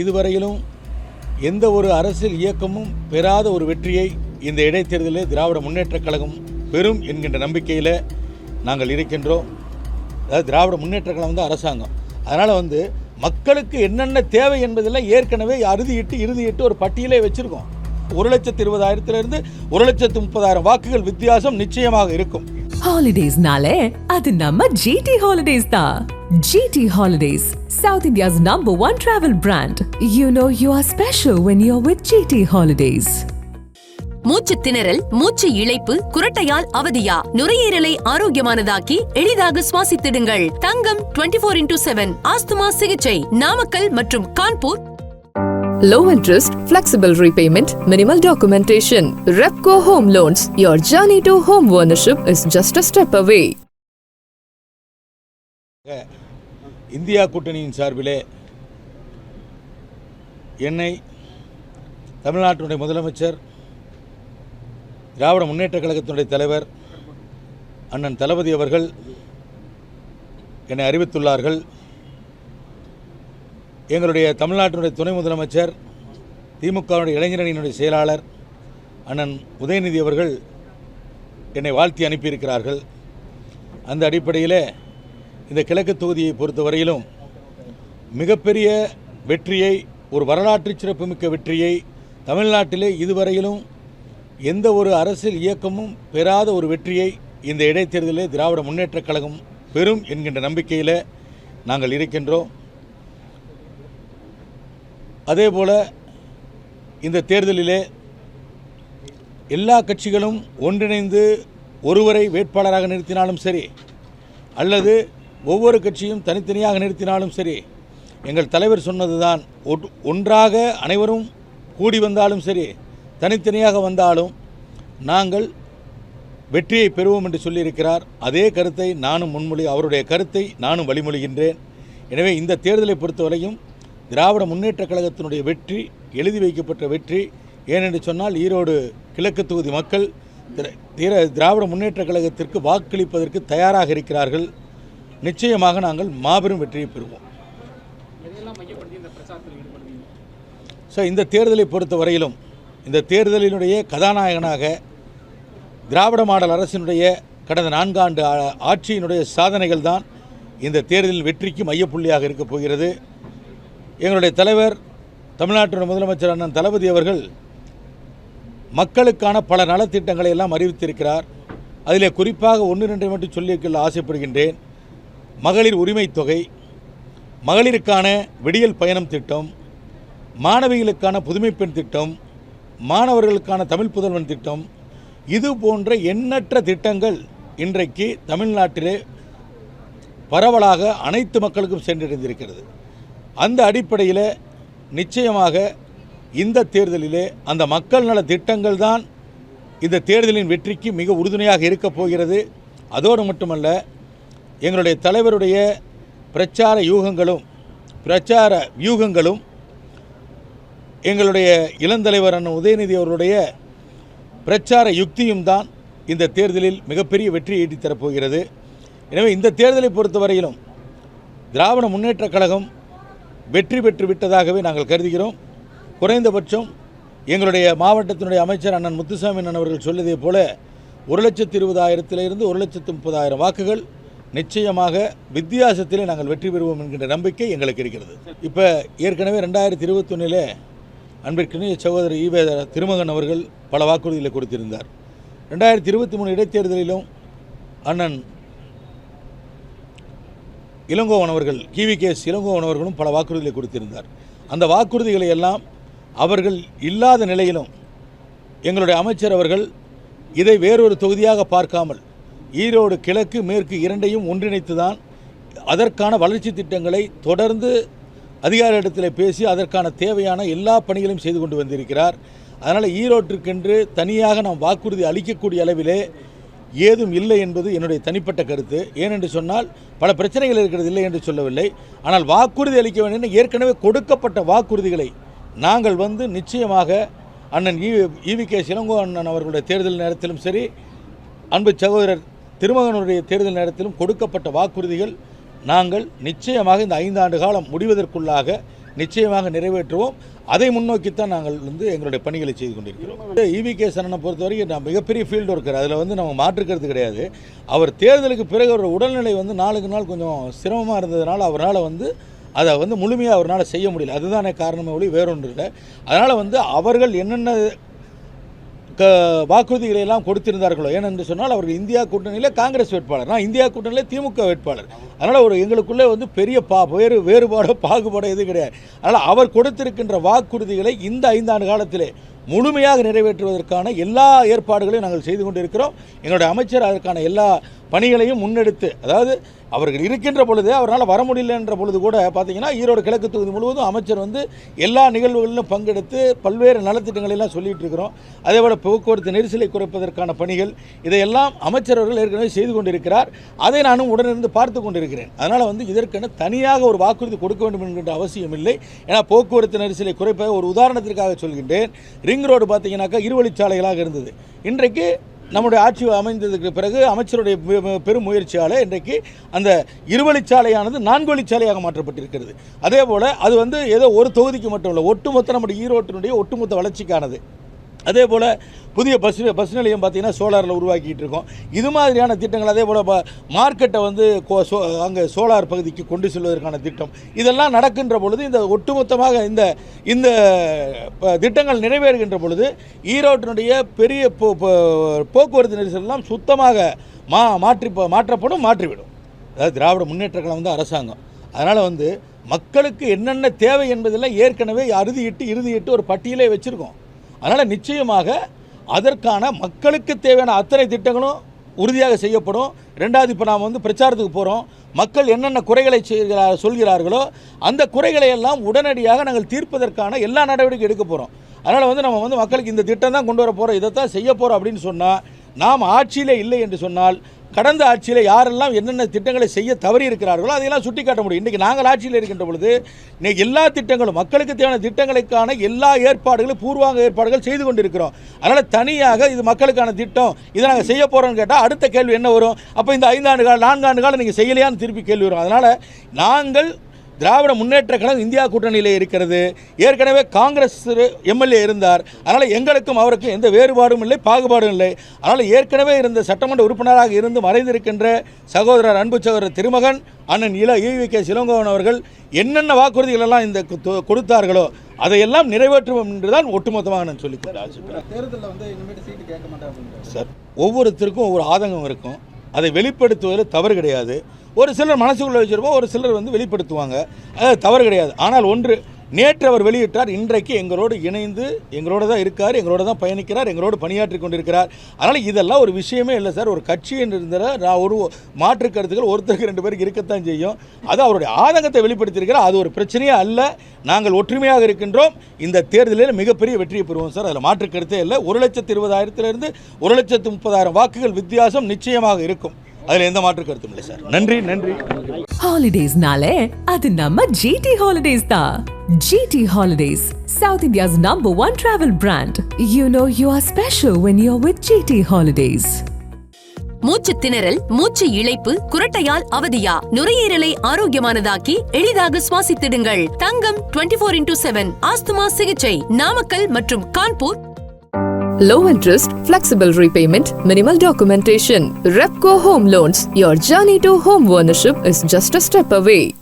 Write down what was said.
இதுவரையிலும் எந்த ஒரு அரசியல் இயக்கமும் பெறாத ஒரு வெற்றியை இந்த இடைத்தேர்தலில் திராவிட முன்னேற்றக் கழகம் பெறும் என்கின்ற நம்பிக்கையில் நாங்கள் இருக்கின்றோம். அதாவது திராவிட முன்னேற்ற கழகம் தான் அரசாங்கம். அதனால் வந்து மக்களுக்கு என்னென்ன தேவை என்பதெல்லாம் ஏற்கனவே அறுதியிட்டு இறுதியிட்டு ஒரு பட்டியலே வச்சுருக்கோம். ஒரு லட்சத்து இருபதாயிரத்திலிருந்து ஒரு லட்சத்து முப்பதாயிரம் வாக்குகள் வித்தியாசம் நிச்சயமாக இருக்கும். ஹாலிடேஸ்னாலே அது நம்ம ஜிடி ஹாலிடேஸ் தான். GT holidays south India's number one travel brand you know you are special when you are with GT holidays மூச்சு திணறல் மூச்சு இழைப்பு குரட்டையால் அவதியா நுரையீரலை ஆரோக்கியமானதாக்கி எளிதாக சுவாசித்திடுங்கள் தங்கம் 24 ஃபோர் இன்டூ செவன் ஆஸ்துமா சிகிச்சை நாமக்கல் மற்றும் Kanpur Low interest, flexible repayment, minimal documentation. Repco Home Loans. Your journey to home ownership is just a step away. India கூட்டணியின் சார்பிலே என்னை தமிழ்நாட்டினுடைய முதலமைச்சர் திராவிட முன்னேற்றக் கழகத்தினுடைய தலைவர் அண்ணன் தளபதி அவர்கள் என்னை அறிவித்துள்ளார்கள். எங்களுடைய தமிழ்நாட்டினுடைய துணை முதலமைச்சர் திமுகவுடைய இளைஞரணியினுடைய செயலாளர் அண்ணன் உதயநிதி அவர்கள் என்னை வாழ்த்தி அனுப்பியிருக்கிறார்கள். அந்த அடிப்படையில் இந்த கிழக்கு தொகுதியை பொறுத்தவரையிலும் மிகப்பெரிய வெற்றியை ஒரு வரலாற்று சிறப்புமிக்க வெற்றியை தமிழ்நாட்டிலே இதுவரையிலும் எந்த ஒரு அரசியல் இயக்கமும் பெறாத ஒரு வெற்றியை இந்த இடைத்தேர்தலில் திராவிட முன்னேற்றக் கழகம் பெறும் என்கின்ற நம்பிக்கையில் நாங்கள் இருக்கின்றோம். அதேபோல் இந்த தேர்தலிலே எல்லா கட்சிகளும் ஒன்றிணைந்து ஒருவரை வேட்பாளராக நிறுத்தினாலும் சரி அல்லது ஒவ்வொரு கட்சியும் தனித்தனியாக நிறுத்தினாலும் சரி எங்கள் தலைவர் சொன்னதுதான் ஒட்- ஒன்றாக அனைவரும் கூடி வந்தாலும் சரி தனித்தனியாக வந்தாலும் நாங்கள் வெற்றியை பெறுவோம் என்று சொல்லியிருக்கிறார். அதே கருத்தை நானும் முன்மொழி அவருடைய கருத்தை நானும் வழிமொழிகின்றேன். எனவே இந்த தேர்தலை பொறுத்தவரையும் திராவிட முன்னேற்றக் கழகத்தினுடைய வெற்றி எழுதி வைக்கப்பட்ட வெற்றி ஏனென்று சொன்னால் ஈரோடு கிழக்கு தொகுதி மக்கள் திர- தீர- திராவிட முன்னேற்றக் கழகத்திற்கு வாக்களிப்பதற்கு தயாராக இருக்கிறார்கள். நிச்சயமாக நாங்கள் மாபெரும் வெற்றியை பெறுவோம். ஸோ இந்த தேர்தலை பொறுத்த வரையிலும் இந்த தேர்தலினுடைய கதாநாயகனாக திராவிட மாடல் அரசினுடைய கடந்த நான்காண்டு ஆட்சியினுடைய சாதனைகள் தான் இந்த தேர்தலின் வெற்றிக்கு மையப்புள்ளியாக இருக்கப் போகிறது. எங்களுடைய தலைவர் தமிழ்நாட்டினுடைய முதலமைச்சர் அண்ணன் தளபதி அவர்கள் மக்களுக்கான பல நலத்திட்டங்களை எல்லாம் அறிவித்திருக்கிறார். அதிலே குறிப்பாக ஒன்று ரெண்டை மட்டும் சொல்லிக்கொள்ள ஆசைப்படுகின்றேன். மகளிர் உரிமை தொகை மகளிருக்கான விடியல் பயணம் திட்டம் மாணவிகளுக்கான புதுமைப்பெண் திட்டம் மாணவர்களுக்கான தமிழ் புதல்வன் திட்டம் இது போன்ற எண்ணற்ற திட்டங்கள் இன்றைக்கு தமிழ்நாட்டிலே பரவலாக அனைத்து மக்களுக்கும் சென்றடைந்திருக்கிறது. அந்த அடிப்படையில் நிச்சயமாக இந்த தேர்தலிலே அந்த மக்கள் நல திட்டங்கள் தான் இந்த தேர்தலின் வெற்றிக்கு மிக உறுதுணையாக இருக்கப் போகிறது. அதோடு மட்டுமல்ல எங்களுடைய தலைவருடைய பிரச்சார யூகங்களும் பிரச்சார வியூகங்களும் எங்களுடைய இளந்தலைவர் அண்ணன் உதயநிதி அவர்களுடைய பிரச்சார யுக்தியும் தான் இந்த தேர்தலில் மிகப்பெரிய வெற்றியை ஈட்டித்தரப்போகிறது எனவே இந்த தேர்தலை பொறுத்தவரையிலும் திராவிட முன்னேற்றக் கழகம் வெற்றி பெற்று விட்டதாகவே நாங்கள் கருதுகிறோம். குறைந்தபட்சம் எங்களுடைய மாவட்டத்தினுடைய அமைச்சர் அண்ணன் முத்துசாமி அண்ணன் அவர்கள் சொல்லியதைப் போல ஒரு லட்சத்து இருபதாயிரத்திலிருந்து ஒரு லட்சத்து முப்பதாயிரம் வாக்குகள் நிச்சயமாக வித்தியாசத்தில் நாங்கள் வெற்றி பெறுவோம் என்கின்ற நம்பிக்கை எங்களுக்கு இருக்கிறது. இப்போ ஏற்கனவே ரெண்டாயிரத்தி இருபத்தொன்னிலே அன்பிற்கினிய சகோதரர் ஈவேத திருமகன் அவர்கள் பல வாக்குறுதிகளை கொடுத்திருந்தார். ரெண்டாயிரத்தி இருபத்தி மூணு இடைத்தேர்தலிலும் அண்ணன் இளங்கோவன் அவர்கள் கிவி கேஸ் இளங்கோவன் அவர்களும் பல வாக்குறுதிகளை கொடுத்திருந்தார். அந்த வாக்குறுதிகளை எல்லாம் அவர்கள் இல்லாத நிலையிலும் எங்களுடைய அமைச்சர் அவர்கள் இதை வேறொரு தொகுதியாக பார்க்காமல் ஈரோடு கிழக்கு மேற்கு இரண்டையும் ஒன்றிணைத்து தான் அதற்கான வளர்ச்சி திட்டங்களை தொடர்ந்து அதிகார இடத்தில் பேசி அதற்கான தேவையான எல்லா பணிகளையும் செய்து கொண்டு வந்திருக்கிறார். அதனால் ஈரோட்டிற்கென்று தனியாக நாம் வாக்குறுதி அளிக்கக்கூடிய அளவிலே ஏதும் இல்லை என்பது என்னுடைய தனிப்பட்ட கருத்து. ஏனென்று சொன்னால் பல பிரச்சனைகள் இருக்கிறது இல்லை என்று சொல்லவில்லை. ஆனால் வாக்குறுதி அளிக்க வேண்டும் என்று ஏற்கனவே கொடுக்கப்பட்ட வாக்குறுதிகளை நாங்கள் வந்து நிச்சயமாக அண்ணன் ஈ ஈவி கே சிலங்கோ அண்ணன் அவர்களுடைய தேர்தல் நேரத்திலும் சரி அன்பு சகோதரர் திருமகனுடைய தேர்தல் நேரத்திலும் கொடுக்கப்பட்ட வாக்குறுதிகள் நாங்கள் நிச்சயமாக இந்த ஐந்தாண்டு காலம் முடிவதற்குள்ளாக நிச்சயமாக நிறைவேற்றுவோம். அதை முன்னோக்கித்தான் நாங்கள் வந்து எங்களுடைய பணிகளை செய்து கொண்டிருக்கிறோம். இவி கே சரணனை பொறுத்தவரைக்கும் நான் மிகப்பெரிய ஃபீல்டு ஒர்க்கர் அதில் வந்து நம்ம மாற்றுக்கிறது கிடையாது. அவர் தேர்தலுக்கு பிறகு அவரோட உடல்நிலை வந்து நாளுக்கு நாள் கொஞ்சம் சிரமமாக இருந்ததுனால அவரால் வந்து அதை வந்து முழுமையாக அவரால் செய்ய முடியல. அதுதானே காரணமே ஒளி வேறொன்று இல்லை. அதனால் வந்து அவர்கள் என்னென்ன க வாக்குறுதிகளை எல்லாம் கொடுத்திருந்தார்களோ? ஏனென்று சொன்னால் அவர்கள் இந்தியா கூட்டணியில் காங்கிரஸ் வேட்பாளர். நான் இந்தியா கூட்டணியில் திமுக வேட்பாளர். அதனால் ஒரு எங்களுக்குள்ளே வந்து பெரிய பா வேறு வேறுபாடோ பாகுபாடோ எதுவும் கிடையாது. அதனால் அவர் கொடுத்திருக்கின்ற வாக்குறுதிகளை இந்த ஐந்தாண்டு காலத்திலே முழுமையாக நிறைவேற்றுவதற்கான எல்லா ஏற்பாடுகளையும் நாங்கள் செய்து கொண்டிருக்கிறோம். எங்களுடைய அமைச்சர் அதற்கான எல்லா பணிகளையும் முன்னெடுத்து அதாவது அவர்கள் இருக்கின்ற பொழுது அவரால் வர முடியலன்ற பொழுது கூட பார்த்தீங்கன்னா ஈரோடு கிழக்கு தொகுதி முழுவதும் அமைச்சர் வந்து எல்லா நிகழ்வுகளிலும் பங்கெடுத்து பல்வேறு நலத்திட்டங்களை எல்லாம் சொல்லிட்டு இருக்கிறோம். அதே போல் போக்குவரத்து நெரிசலை குறைப்பதற்கான பணிகள் இதையெல்லாம் அமைச்சர் அவர்கள் ஏற்கனவே செய்து கொண்டிருக்கிறார். அதை நானும் உடனிருந்து பார்த்து கொண்டிருக்கிறேன். அதனால் வந்து இதற்கென தனியாக ஒரு வாக்குறுதி கொடுக்க வேண்டும் என்கின்ற அவசியம் இல்லை. ஏன்னா போக்குவரத்து நெரிசலை குறைப்ப ஒரு உதாரணத்திற்காக சொல்கின்றேன். ரிங் ரோடு பார்த்தீங்கன்னாக்கா இருவழிச்சாலைகளாக இருந்தது. இன்றைக்கு நம்முடைய ஆட்சி அமைந்ததுக்கு பிறகு அமைச்சருடைய பெரும் முயற்சியால் இன்றைக்கு அந்த இருவழிச்சாலையானது நான்கு வழிச்சாலையாக மாற்றப்பட்டிருக்கிறது. அதே போல் அது வந்து ஏதோ ஒரு தொகுதிக்கு மட்டும் இல்லை ஒட்டுமொத்த நம்முடைய ஈரோட்டினுடைய ஒட்டுமொத்த வளர்ச்சிக்கானது. அதே போல் புதிய பஸ் பஸ் நிலையம் பார்த்திங்கன்னா சோலாரில் உருவாக்கிட்டு இருக்கோம். இது மாதிரியான திட்டங்கள் அதே போல் மார்க்கெட்டை வந்து கோ- சோ அங்கே சோலார் பகுதிக்கு கொண்டு செல்வதற்கான திட்டம். இதெல்லாம் நடக்கின்ற பொழுது இந்த ஒட்டுமொத்தமாக இந்த இந்த ப- திட்டங்கள் நிறைவேறுகின்ற பொழுது ஈரோட்டினுடைய பெரிய போ போக்குவரத்து நெரிசல்லாம் சுத்தமாக மா மாற்றி மாற்றப்படும் மாற்றிவிடும். அதாவது திராவிட முன்னேற்ற கழகம் வந்து அரசாங்கம். அதனால் வந்து மக்களுக்கு என்னென்ன தேவை என்பதெல்லாம் ஏற்கனவே அறுதியிட்டு இறுதியிட்டு ஒரு பட்டியலே வச்சுருக்கோம். அதனால் நிச்சயமாக அதற்கான மக்களுக்கு தேவையான அத்தனை திட்டங்களும் உறுதியாக செய்யப்படும். ரெண்டாவது இப்போ நாம் வந்து பிரச்சாரத்துக்கு போகிறோம் மக்கள் என்னென்ன குறைகளை செய்கிறார் சொல்கிறார்களோ அந்த குறைகளை எல்லாம் உடனடியாக நாங்கள் தீர்ப்பதற்கான எல்லா நடவடிக்கை எடுக்க போகிறோம் அதனால் வந்து நம்ம வந்து மக்களுக்கு இந்த திட்டம் தான் கொண்டு வர போகிறோம் இதைத்தான் செய்ய போகிறோம் அப்படின்னு சொன்னால் நாம் ஆட்சியிலே இல்லை என்று சொன்னால் கடந்த ஆட்சியில் யாரெல்லாம் என்னென்ன திட்டங்களை செய்ய தவறி இருக்கிறார்களோ அதையெல்லாம் சுட்டிக்காட்ட முடியும். இன்றைக்கி நாங்கள் ஆட்சியில் இருக்கின்ற பொழுது இன்றைக்கி எல்லா திட்டங்களும் மக்களுக்கு தேவையான திட்டங்களுக்கான எல்லா ஏற்பாடுகளும் பூர்வாங்க ஏற்பாடுகள் செய்து கொண்டிருக்கிறோம். அதனால் தனியாக இது மக்களுக்கான திட்டம் இதை நாங்கள் செய்ய போகிறோம்னு கேட்டால் அடுத்த கேள்வி என்ன வரும்? அப்போ இந்த ஐந்தாண்டு கால நான்காண்டு காலம் நீங்கள் செய்யலையான்னு திருப்பி கேள்வி வரும். அதனால் நாங்கள் திராவிட முன்னேற்ற கழகம் இந்தியா கூட்டணியிலே இருக்கிறது. ஏற்கனவே காங்கிரஸ் எம்எல்ஏ இருந்தார். அதனால் எங்களுக்கும் அவருக்கும் எந்த வேறுபாடும் இல்லை பாகுபாடும் இல்லை. அதனால் ஏற்கனவே இருந்த சட்டமன்ற உறுப்பினராக இருந்து மறைந்திருக்கின்ற சகோதரர் அன்பு சகோதரர் திருமகன் அண்ணன் இள ஈவி கே சிலங்கோவன் அவர்கள் என்னென்ன வாக்குறுதிகள் எல்லாம் இந்த கொடுத்தார்களோ அதையெல்லாம் நிறைவேற்றுவோம் என்றுதான் ஒட்டுமொத்தமாக நான் சொல்லிக்கொள்ள ஆசைப்படுறேன் தேர்தலில் வந்து சீட்டு கேட்க மாட்டேன் அப்படின்றாரு. சார் ஒவ்வொருத்தருக்கும் ஒவ்வொரு ஆதங்கம் இருக்கும். அதை வெளிப்படுத்துவதில் தவறு கிடையாது. ஒரு சிலர் மனசுக்குள்ளே வச்சிருப்போம் ஒரு சிலர் வந்து வெளிப்படுத்துவாங்க. அது தவறு கிடையாது. ஆனால் ஒன்று நேற்று அவர் வெளியிட்டார் இன்றைக்கு எங்களோடு இணைந்து எங்களோட தான் இருக்கார் எங்களோட தான் பயணிக்கிறார் எங்களோடு பணியாற்றி கொண்டிருக்கிறார். அதனால் இதெல்லாம் ஒரு விஷயமே இல்லை சார். ஒரு கட்சி என்று இருந்தால் நான் ஒரு மாற்று கருத்துக்கள் ஒருத்தருக்கு ரெண்டு பேருக்கு இருக்கத்தான் செய்யும். அது அவருடைய ஆதங்கத்தை வெளிப்படுத்தியிருக்கிறார். அது ஒரு பிரச்சனையே அல்ல. நாங்கள் ஒற்றுமையாக இருக்கின்றோம். இந்த தேர்தலில் மிகப்பெரிய வெற்றியை பெறுவோம் சார். அதில் மாற்று கருத்தே இல்லை. ஒரு லட்சத்து இருபதாயிரத்திலிருந்து ஒரு லட்சத்து முப்பதாயிரம் வாக்குகள் வித்தியாசம் நிச்சயமாக இருக்கும். அதில் எந்த மாற்று கருத்தும் இல்லை சார் நன்றி நன்றி Holidays-நாலே அது நம்ம GT Holidays தான். GT Holidays, South India's number one travel brand. You know you are special when you're with GT Holidays. மூச்சு திணறல் மூச்சு இழைப்பு குரட்டையால் அவதியா நுரையீரலை ஆரோக்கியமானதாக்கி எளிதாக சுவாசித்திடுங்கள் தங்கம் 24 ஃபோர் இன்டூ செவன் ஆஸ்துமா சிகிச்சை நாமக்கல் மற்றும் Kanpur Low interest, flexible repayment, minimal documentation. Repco Home Loans. Your journey to home ownership is just a step away.